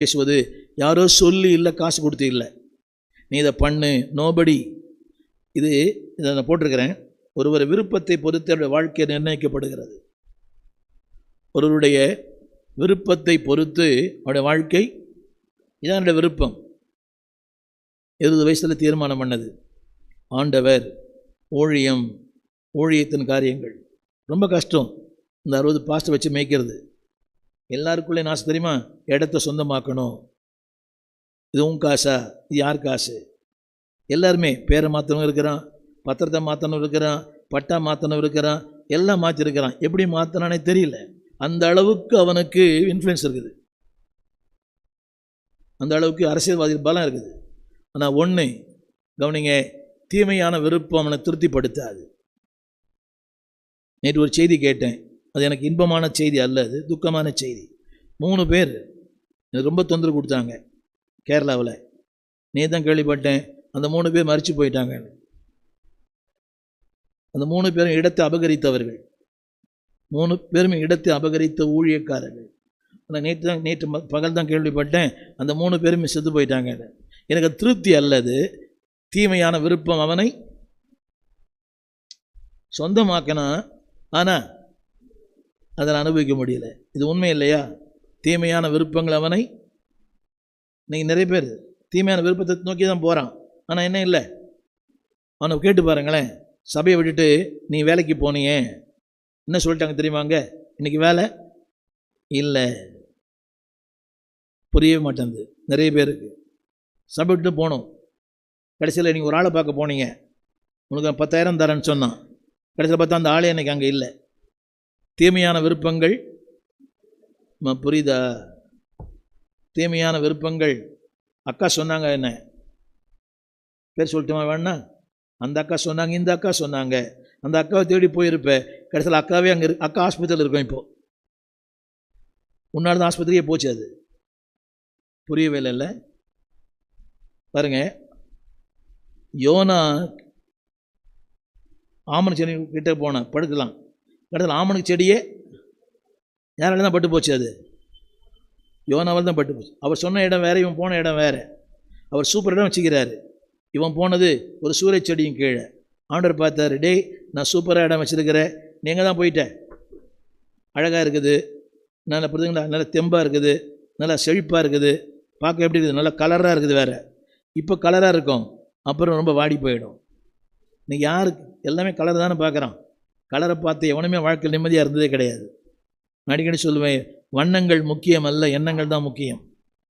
பேசுவது யாரோ சொல்லி இல்லை காசு கொடுத்து இல்லை. நீ இதை பண்ணு நோபடி இது இதை நான் போட்டிருக்கிறேன். ஒருவர் விருப்பத்தை பொறுத்து அவருடைய வாழ்க்கை நிர்ணயிக்கப்படுகிறது. ஒருவருடைய விருப்பத்தை பொறுத்து அவருடைய வாழ்க்கை இதான் என்னுடைய விருப்பம். இருபது வயசில் தீர்மானம் பண்ணது. ஆண்டவர் ஊழியம் ஊழியத்தின் காரியங்கள். ரொம்ப கஷ்டம். இந்த அறுபது பாஸ்ட்டை வச்சு மேய்க்கிறது. எல்லாருக்குள்ளே நாசம் தெரியுமா? இடத்த சொந்தமாக்கணும். இது உன் காசா? இது யார் காசு? எல்லாருமே பேரை மாற்றணும் இருக்கிறான் பத்திரத்தை மாற்றணும் இருக்கிறான் பட்டா மாற்றணும் இருக்கிறான் எல்லாம் மாற்றிருக்கிறான் எப்படி மாற்றினானே தெரியல. அந்த அளவுக்கு அவனுக்கு இன்ஃப்ளூயன்ஸ் இருக்குது. அந்த அளவுக்கு அரசியல்வாதி பலம் இருக்குது. ஆனால் ஒன்று கவனிங்க தீமையான விருப்பம் அவனை திருப்திப்படுத்தாது. நேற்று ஒரு செய்தி கேட்டேன். அது எனக்கு இன்பமான செய்தி அல்ல அது துக்கமான செய்தி. மூணு பேர் எனக்கு ரொம்ப தொந்தரவு கொடுத்தாங்க கேரளாவில். நீ தான் கேள்விப்பட்டேன் அந்த மூணு பேர் மறித்து போயிட்டாங்க. அந்த மூணு பேரும் இடத்தை அபகரித்தவர்கள். மூணு பேரும் இடத்தை அபகரித்த ஊழியக்காரர்கள். ஆனால் நேற்று தான் நேற்று ம- பகல் தான் கேள்விப்பட்டேன் அந்த மூணு பேருமே செத்து போயிட்டாங்க. எனக்கு திருப்தி அல்லது தீமையான விருப்பம் அவனை சொந்தமாக்கினா ஆனால் அதை அனுபவிக்க முடியல. இது உண்மை இல்லையா? தீமையான விருப்பங்கள் அவனை இன்னைக்கு நிறைய பேர் தீமையான விருப்பத்தை நோக்கி தான் போகிறான் ஆனால் என்ன இல்லை? அவனை கேட்டு பாருங்களேன். சபையை விட்டுட்டு நீ வேலைக்கு போனியே. என்ன சொல்லிட்டாங்க தெரியுமாங்க இன்னைக்கு வேலை? இல்லை. புரியவே மாட்டேங்குது. நிறைய பேருக்கு சபை விட்டு போகணும் கடைசியில் நீங்கள் ஒரு ஆளை பார்க்க போனீங்க. உனக்கு நான் பத்தாயிரம் தரேன்னு சொன்னான். கடைசியில் பார்த்தா அந்த ஆளே எனக்கு அங்கே இல்லை. தீமையான விருப்பங்கள்? புரியுதா? தீமையான விருப்பங்கள். அக்கா சொன்னாங்க என்ன? பேர் சொல்லிட்டுமா வேணா அந்த அக்கா சொன்னாங்க இந்த அக்கா சொன்னாங்க. அந்த அக்காவை தேடி போயிருப்பேன் கடைசியில் அக்காவே அங்கே இரு அக்கா ஆஸ்பத்திரியில் இருக்கும் இப்போ. உன்னால தான் ஆஸ்பத்திரியே போச்சு அது. புரியவே இல்லை பாருங்க. யோனா ஆமன் செடி கிட்டே போனேன். படுக்கலாம் கடைசியில் ஆமனுக்கு செடியே யாரால தான் பட்டு போச்சு அது. யோனாவால் தான் பட்டு போச்சு. அவர் சொன்ன இடம் வேறு இவன் போன இடம் வேறு. அவர் சூப்பர் இடம் வச்சுக்கிறாரு. இவன் போனது ஒரு சூரிய செடியும் கீழே. ஆண்டவர் பார்த்தாரு டேய் நான் சூப்பராக இடம் வச்சுருக்கிறேன். நீங்கள் தான் போயிட்டேன் அழகாக இருக்குது. நல்ல புரிதுங்களா நல்ல தெம்பாக இருக்குது. நல்லா செழிப்பாக இருக்குது. பார்க்க எப்படி இருக்குது? நல்லா கலராக இருக்குது வேறு. இப்போ கலராக இருக்கும். அப்புறம் ரொம்ப வாடி போயிடும். இன்றைக்கி யாருக்கு? எல்லாமே கலர் தானே பார்க்குறான். கலரை பார்த்து எவனுமே வாழ்க்கையில் நிம்மதியாக இருந்ததே கிடையாது. அடிக்கடி சொல்லுவேன் வண்ணங்கள் முக்கியம் அல்ல எண்ணங்கள் தான் முக்கியம்.